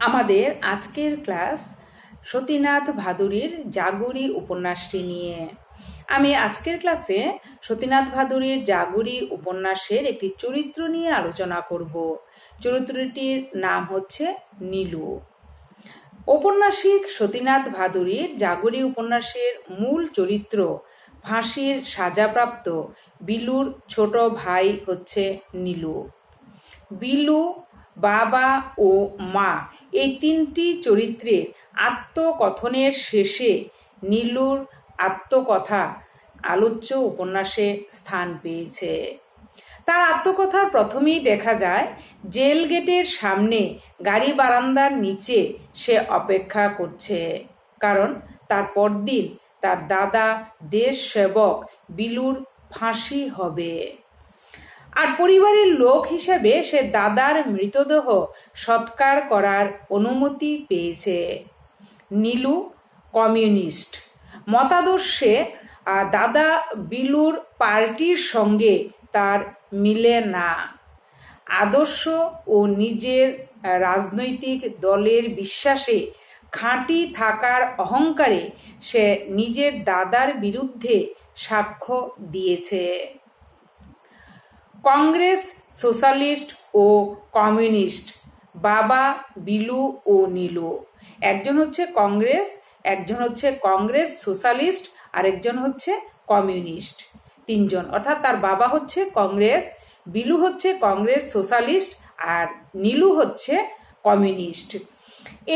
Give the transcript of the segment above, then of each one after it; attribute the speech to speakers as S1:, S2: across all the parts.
S1: আমাদের আজকের ক্লাস সতীনাথ ভাদুরীর জাগুরি উপন্যাসটি নিয়ে। আমি আজকের ক্লাসে সতীনাথ ভাদুরীর জাগুরি উপন্যাসের একটি চরিত্র নিয়ে আলোচনা করব। চরিত্রটির নাম হচ্ছে নীলু। ঔপন্যাসিক সতীনাথ ভাদুরীর জাগরী উপন্যাসের মূল চরিত্র ফাঁসির সাজাপ্রাপ্ত বিলুর ছোট ভাই হচ্ছে নীলু। বিলু বাবা ও মা। এই তিনটি চরিত্রের আত্মকথনের শেষে নীলুর আত্মকথা আলোচ্য উপন্যাসে স্থান পেয়েছে। তার আত্মকথার প্রথমেই দেখা যায়, জেল গেটের সামনে গাড়ি বারান্দার নিচে সে অপেক্ষা করছে। কারণ তার পরদিন তার দাদা দেশ সেবক বিলুর ফাঁসি হবে। আর পরিবারের লোক হিসেবে সে দাদার মৃতদেহ সৎকার করার অনুমতি পেয়েছে। নীলু, কমিউনিস্ট। মতাদর্শে দাদা বিলুর পার্টির সঙ্গে তার মিলে না। আদর্শ ও নিজের রাজনৈতিক দলের বিশ্বাসে খাঁটি থাকার অহংকারে সে নিজের দাদার বিরুদ্ধে সাক্ষ্য দিয়েছে। কংগ্রেস, সোশ্যালিস্ট ও কমিউনিস্ট। বাবা, বিলু ও নীলু। একজন হচ্ছে কংগ্রেস, একজন হচ্ছে কংগ্রেস, সোশ্যালিস্ট আর একজন হচ্ছে কমিউনিস্ট। তিনজন। অর্থাৎ তার বাবা হচ্ছে কংগ্রেস, বিলু হচ্ছে কংগ্রেস, সোশ্যালিস্ট, আর নীলু হচ্ছে কমিউনিস্ট।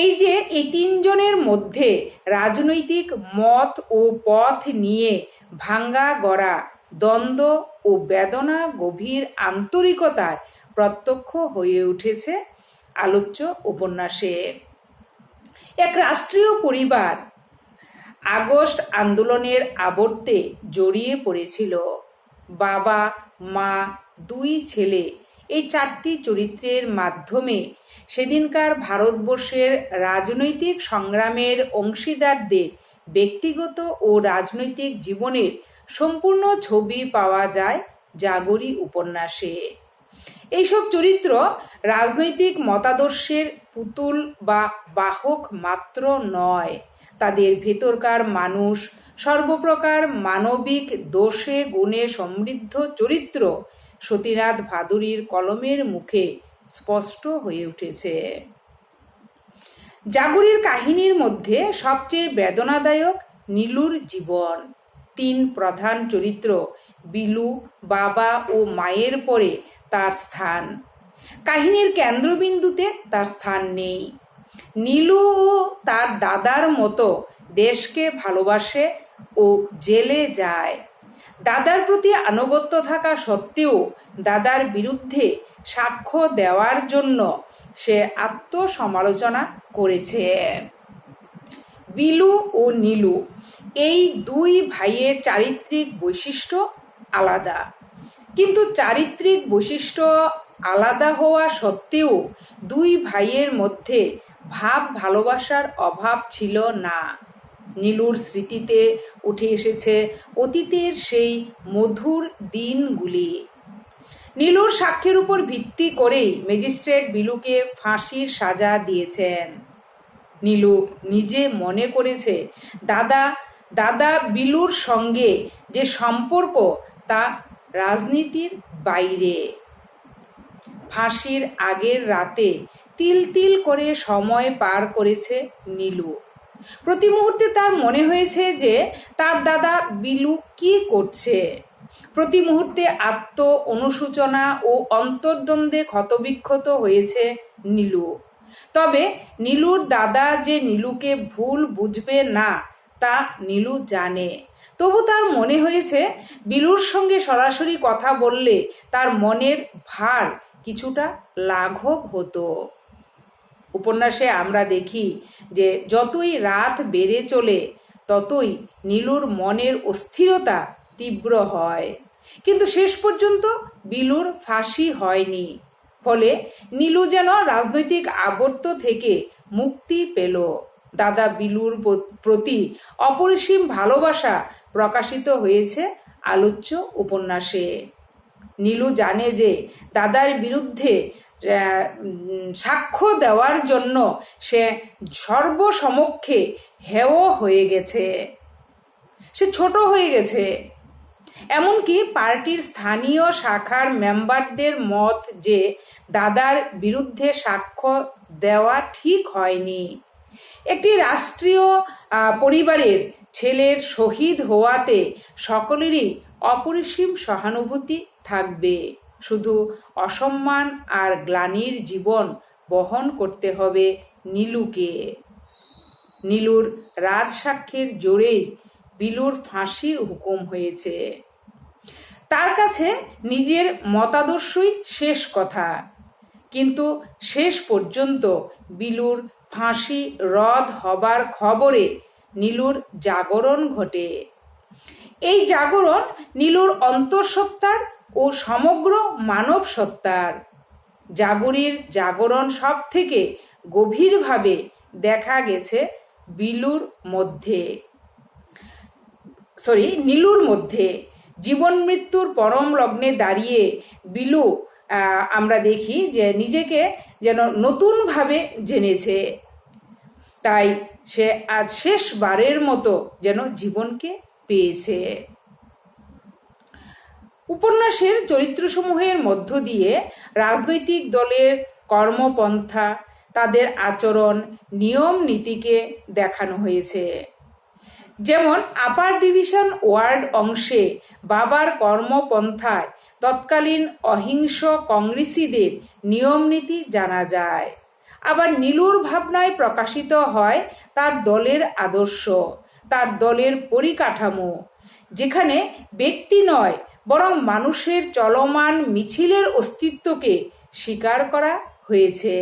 S1: এই যে এই তিনজনের মধ্যে রাজনৈতিক মত ও পথ নিয়ে ভাঙ্গা গড়া দ্বন্দ্ব ও বেদনা গভীর আন্তরিকতায় প্রত্যক্ষ হয়ে উঠেছে আলোচ্য উপন্যাসে। এক রাষ্ট্রীয় পরিবার আগস্ট আন্দোলনের আবর্তে জড়িয়ে পড়েছিল। বাবা, মা, দুই ছেলে এই চারটি চরিত্রের মাধ্যমে সেদিনকার ভারতবর্ষের রাজনৈতিক সংগ্রামের অংশীদারদের ব্যক্তিগত ও রাজনৈতিক জীবনের সম্পূর্ণ ছবি পাওয়া যায় জাগরি উপন্যাসে। এইসব চরিত্র রাজনৈতিক মতাদর্শের পুতুল বা বাহক মাত্র নয়। তাদের ভেতরকার মানুষ, সর্বপ্রকার মানবিক দোষে গুণে সমৃদ্ধ চরিত্র সতীনাথ ভাদুরীর কলমের মুখে স্পষ্ট হয়ে উঠেছে। জাগরীর কাহিনীর মধ্যে সবচেয়ে বেদনাদায়ক নীলুর জীবন। তিন প্রধান চরিত্র, বিলু, বাবা ও মায়ের পরে তার স্থান। কাহিনীর কেন্দ্রবিন্দুতে তার স্থান নেই। নীলু ও তার দাদার মতো দেশকে ভালোবাসে ও জেলে যায়। দাদার প্রতি আনুগত্য থাকা সত্ত্বেও দাদার বিরুদ্ধে সাক্ষ্য দেওয়ার জন্য সে আত্মসমালোচনা করেছে। বিলু ও নীলু এই দুই ভাইয়ের চারিত্রিক বৈশিষ্ট্য আলাদা। কিন্তু চারিত্রিক বৈশিষ্ট্য আলাদা হওয়া সত্ত্বেও দুই ভাইয়ের মধ্যে ভাব ভালোবাসার অভাব ছিল না। নীলুর স্মৃতিতে উঠে এসেছে অতীতের সেই মধুর দিনগুলি। নীলুর সাক্ষ্যের উপর ভিত্তি করেই ম্যাজিস্ট্রেট বিলুকে ফাঁসির সাজা দিয়েছেন। নীলু নিজে মনে করেছে, দাদা দাদা বিলুর সঙ্গে যে সম্পর্ক তা রাজনীতির বাইরে। ফাঁসির আগের রাতে তিল তিল করে সময় পার করেছে নীলু। প্রতি মুহূর্তে তার মনে হয়েছে যে তার দাদা বিলু কি করছে। প্রতি মুহূর্তে আত্ম অনুশোচনা ও অন্তর্দ্বন্দ্বে ক্ষতবিক্ষত হয়েছে নীলু। তবে নীলুর দাদা যে নীলুকে ভুল বুঝবে না তা নীলু জানে। তবু তার মনে হয়েছে, বিলুর সঙ্গে সরাসরি কথা বললে তার মনের ভার কিছুটা লাঘব হতো। উপন্যাসে আমরা দেখি যে, যতই রাত বেড়ে চলে, ততই নীলুর মনের অস্থিরতা তীব্র হয়। কিন্তু শেষ পর্যন্ত বিলুর ফাঁসি হয়নি। ফলে নীলু যেন রাজনৈতিক আবর্ত থেকে মুক্তি পেল। দাদা বিলুর প্রতি অপরিসীম ভালোবাসা প্রকাশিত হয়েছে আলোচ্য উপন্যাসে। নীলু জানে যে দাদার বিরুদ্ধে সাক্ষ্য দেওয়ার জন্য সে সর্বসমক্ষে হেও হয়ে গেছে। সে ছোট হয়ে গেছে। এমনকি পার্টির স্থানীয় শাখার মেম্বারদের মত যে দাদার বিরুদ্ধে সাক্ষ্য দেওয়া ঠিক হয়নি। একটি রাষ্ট্রীয় পরিবারের ছেলের শহীদ হওয়াতে সকলেরই অপরিসীম সহানুভূতি থাকবে। শুধু অসম্মান আর গ্লানির জীবন বহন করতে হবে নীলুকে। নীলুর রাজসাক্ষীর জোরেই বিলুর ফাঁসির হুকুম হয়েছে। তার কাছে নিজের মতাদর্শই শেষ কথা। কিন্তু শেষ পর্যন্ত বিলুর ফাঁসি রদ হবার খবরে নীলুর জাগরণ ঘটে। এই জাগরণ নীলুর অন্তঃসত্ত্বার ও সমগ্র মানব সত্তার জাগরীর জাগরণ সব থেকে গভীরভাবে দেখা গেছে বিলুর মধ্যে। সরি, নীলুর মধ্যে। জীবন মৃত্যুর পরম লগ্নে দাঁড়িয়ে বিলু আমরা দেখি যে নিজেকে যেন নতুনভাবে জেনেছে। তাই সে আজ শেষবারের মতো যেন জীবনকে পেয়েছে। উপন্যাসের চরিত্রসমূহের মধ্য দিয়ে রাজনৈতিক দলের কর্মপন্থা, তাদের আচরণ নিয়ম নীতিকে দেখানো হয়েছে। যেমন আপার ডিভিশন ওয়ার্ড অংশে বাবার কর্মপন্থায় তৎকালীন অহিংস কংগ্রেসিদের নিয়মনীতি জানা যায়। আবার নীলুর ভাবনায় প্রকাশিত হয় তার দলের আদর্শ, তার দলের পরিকাঠামো, যেখানে ব্যক্তি নয়, বরং মানুষের চলমান মিছিলের অস্তিত্বকে স্বীকার করা হয়েছে।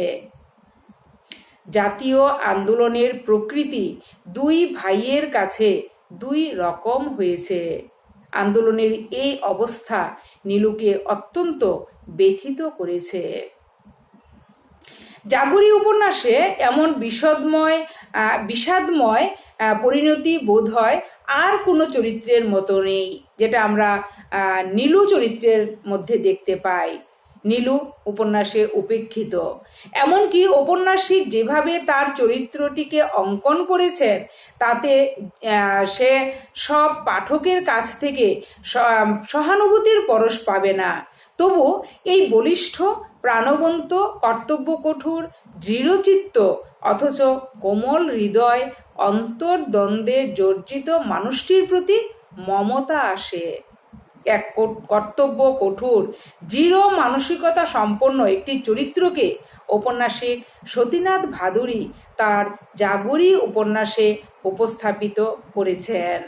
S1: জাতীয় আন্দোলনের প্রকৃতি দুই ভাইয়ের কাছে দুই রকম হয়েছে। আন্দোলনের এই অবস্থা নীলুকে অত্যন্ত ব্যথিত করেছে। জাগরী উপন্যাসে এমন বিষদময় বিষাদময় পরিণতি বোধ হয় আর কোনো চরিত্রের মতো নেই, যেটা আমরা নীলু চরিত্রের মধ্যে দেখতে পাই। নীলু উপন্যাসে উপেক্ষিত। এমনকি উপন্যাসিক যেভাবে তার চরিত্রটিকে অঙ্কন করেছেন, তাতে সে সব পাঠকের কাছ থেকে সহানুভূতির পরশ পাবে না। তবু এই বলিষ্ঠ, প্রাণবন্ত কর্তব্য কঠোর দৃঢ়চিত্ত, অথচ কোমল হৃদয়, অন্তর্দ্বন্দ্বে জর্জিত মানুষটির প্রতি মমতা আসে। এক কর্তব্য কঠোর, দৃঢ় মানসিকতা সম্পন্ন একটি চরিত্রকে ঔপন্যাসিক সতীনাথ ভাদুরী তার জাগরী উপন্যাসে উপস্থাপিত করেছেন।